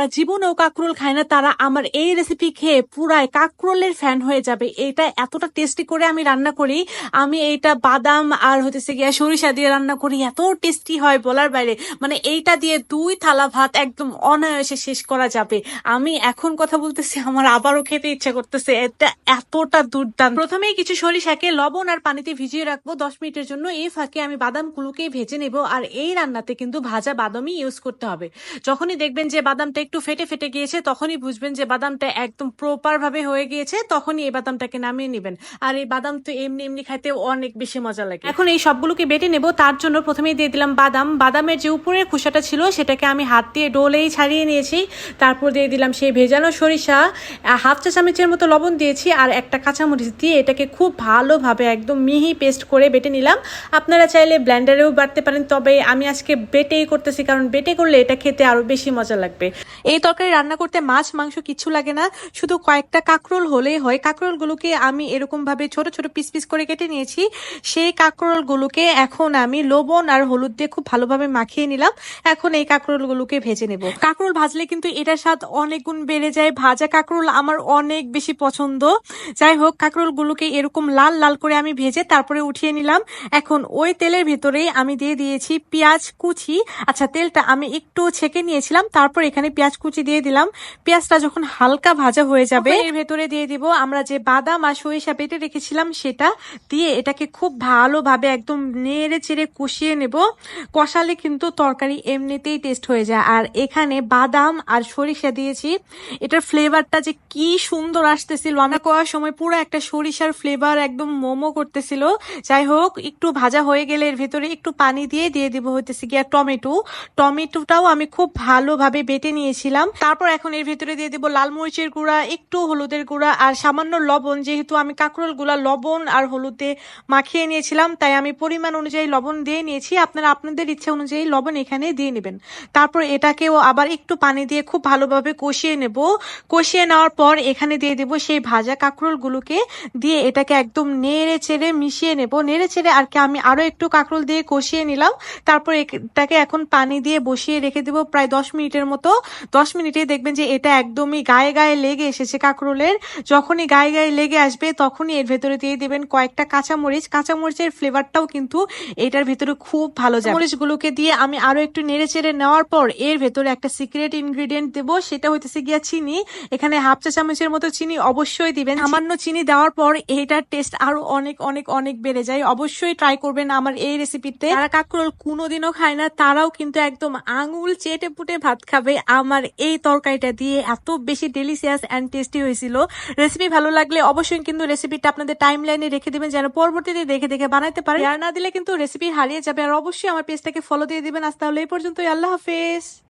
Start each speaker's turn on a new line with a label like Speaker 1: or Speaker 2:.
Speaker 1: যারা জীবনেও কাকরোল খায় না, তারা আমার এই রেসিপি খেয়ে পুরাই কাকরোলের ফ্যান হয়ে যাবে। এটা এতটা টেস্টি করে আমি রান্না করি, আমি এইটা বাদাম আর হতেছে গিয়া সরিষা দিয়ে রান্না করি, এত টেস্টি হয় বলার বাইরে। মানে এইটা দিয়ে দুই থালা ভাত একদম অনায়াসে শেষ করা যাবে। আমি এখন কথা বলতেছি, আমার আবারও খেতে ইচ্ছা করতেছে, এটা এতটা দুর্দান্ত। প্রথমেই কিছু সরিষাকে লবণ আর পানিতে ভিজিয়ে রাখব, দশ মিনিটের জন্য এই ফাঁকে আমি বাদামগুলোকে ভেজে নেব, আর এই রান্নাতে কিন্তু ভাজা বাদামই ইউজ করতে হবে। যখনই দেখবেন যে বাদামটা একটু ফেটে ফেটে গিয়েছে, তখনই বুঝবেন যে বাদামটা একদম প্রপার ভাবে হয়ে গিয়েছে, তখনই এই বাদামটাকে নামিয়ে নেবেন। আর এই বাদাম তো এমনি এমনি খাইতে অনেক বেশি মজা লাগে। এখন এই সবগুলোকে বেটে নেব, তার জন্য প্রথমেই দিয়ে দিলাম বাদাম। বাদামের যে উপরের খোসাটা ছিল, সেটাকে আমি হাত দিয়ে ডোলেই ছাড়িয়ে নিয়েছি। তারপর দিয়ে দিলাম সেই ভেজানো সরিষা হাফ চা চামচের মতো লবণ দিয়েছি, আর একটা কাঁচামরিচ দিয়ে এটাকে খুব ভালোভাবে একদম মিহি পেস্ট করে বেটে নিলাম। আপনারা চাইলে ব্ল্যান্ডারেও বাটতে পারেন, তবে আমি আজকে বেটেই করতেছি, কারণ বেটে করলে এটা খেতে আরও বেশি মজা লাগবে। এই তরকারি রান্না করতে মাছ, মাংস কিচ্ছু লাগে না। শুধু কয়েকটা কাঁকরোল হলেই হয়। কাঁকরোলগুলোকে আমি এরকম ভাবে ছোট ছোট পিস পিস করে কেটে নিয়েছি। সেই কাঁকরোলগুলোকে এখন আমি লবণ আর হলুদ দিয়ে খুব ভালোভাবে মাখিয়ে নিলাম। এখন এই কাঁকরোলগুলোকে ভেজে নেব। কাঁকরোল ভাজলে কিন্তু এটার স্বাদ অনেক গুণ বেড়ে যায়। ভাজা কাঁকরোল আমার অনেক বেশি পছন্দ। যাই হোক, কাঁকরোলগুলোকে এরকম লাল লাল করে আমি ভেজে তারপরে উঠিয়ে নিলাম। এখন ওই তেলের ভেতরেই আমি দিয়ে দিয়েছি পেঁয়াজ কুচি। আচ্ছা তেলটা আমি একটু ছেঁকে নিয়েছিলাম। তারপর এখানে পেঁয়াজ কুচি দিয়ে দিলাম। পেঁয়াজটা যখন হালকা ভাজা হয়ে যাবে এর ভেতরে দিয়ে দিব আমরা যে বাদাম আর সরিষা বেটে রেখেছিলাম, সেটা দিয়ে এটাকে খুব ভালোভাবে একদম নেড়ে চেড়ে কষিয়ে নেব। কষালে কিন্তু তরকারি এমনিতেই টেস্ট হয়ে যায়। আর এখানে বাদাম আর সরিষা দিয়েছি। এটার ফ্লেভারটা যে কি সুন্দর আসতেছিল। আমরা করার সময় পুরো একটা সরিষার ফ্লেভার একদম মোমো করতেছিল। যাই হোক, একটু ভাজা হয়ে গেলে এর ভেতরে একটু পানি দিয়ে দিয়ে দিব হইতেছে গিয়া টমেটো। টমেটোটাও আমি খুব ভালোভাবে বেটে নিয়েছিলাম তারপর এখন এর ভেতরে দিয়ে দিব লাল মরিচের গুঁড়া, একটু হলুদের গুঁড়া আর সামান্য লবণ। যেহেতু আমি কাঁকরোলগুলা লবণ আর হলুদে মাখিয়ে নিয়েছিলাম, তাই আমি পরিমাণ অনুযায়ী লবণ দিয়ে নিয়েছি। আপনারা আপনাদের ইচ্ছা অনুযায়ী লবণ এখানে দিয়ে নেবেন। তারপর এটাকেও আবার একটু পানি দিয়ে খুব ভালোভাবে কষিয়ে নেব। কষিয়ে নেওয়ার পর এখানে দিয়ে দেব সেই ভাজা কাঁকরোল গুলোকে দিয়ে এটাকে একদম নেড়ে চেড়ে মিশিয়ে নেব। নেড়ে চেড়ে আর কি আমি আরও একটু কাঁকরোল দিয়ে কষিয়ে নিলাম। তারপর এটাকে এখন পানি দিয়ে বসিয়ে রেখে দেবো প্রায় দশ মিনিটের মতো। দশ মিনিটে দেখবেন যে এটা একদমই গায়ে গায়ে লেগে এসেছে কাঁকরোলের। যখনই গায়ে গায়ে লেগে আসবে, তখনই এর ভেতরে দিয়ে দেবেন কয়েকটা কাঁচামরিচ। কাঁচামরিচের ফ্লেভারটাও কিন্তু এটার ভেতরে খুব ভালো যায় মরিচগুলোকে দিয়ে আমি আরও একটু নেড়ে চেড়ে নেওয়ার পর এর ভেতরে একটা সিক্রেট ইনগ্রিডিয়েন্ট দেবো, সেটা হইতেছে গিয়া চিনি। এখানে হাফ চা চামচের মতো চিনি অবশ্যই দিবেন। সামান্য চিনি দেওয়ার পর এইটার টেস্ট আরও অনেক অনেক অনেক বেড়ে যায়। অবশ্যই ট্রাই করবেন আমার এই রেসিপিতে যারা কাকরোল কোনোদিনও খায় না, তারাও কিন্তু একদম আঙুল চেটে পুটে ভাত খাবে। আমার এই তরকারিটা দিয়ে এত বেশি ডেলিসিয়াস অ্যান্ড টেস্টি হয়েছিল। রেসিপি ভালো লাগলে অবশ্যই কিন্তু রেসিপিটা আপনাদের টাইম লাইনে রেখে দেবেন, যেন পরবর্তীতে দেখে দেখে বানাতে পারে আর না দিলে কিন্তু রেসিপি হারিয়ে যাবে। আর অবশ্যই আমার পেজটাকে ফলো দিয়ে দিবেন। আজ তাহলে এই পর্যন্তই। আল্লাহ হাফেজ।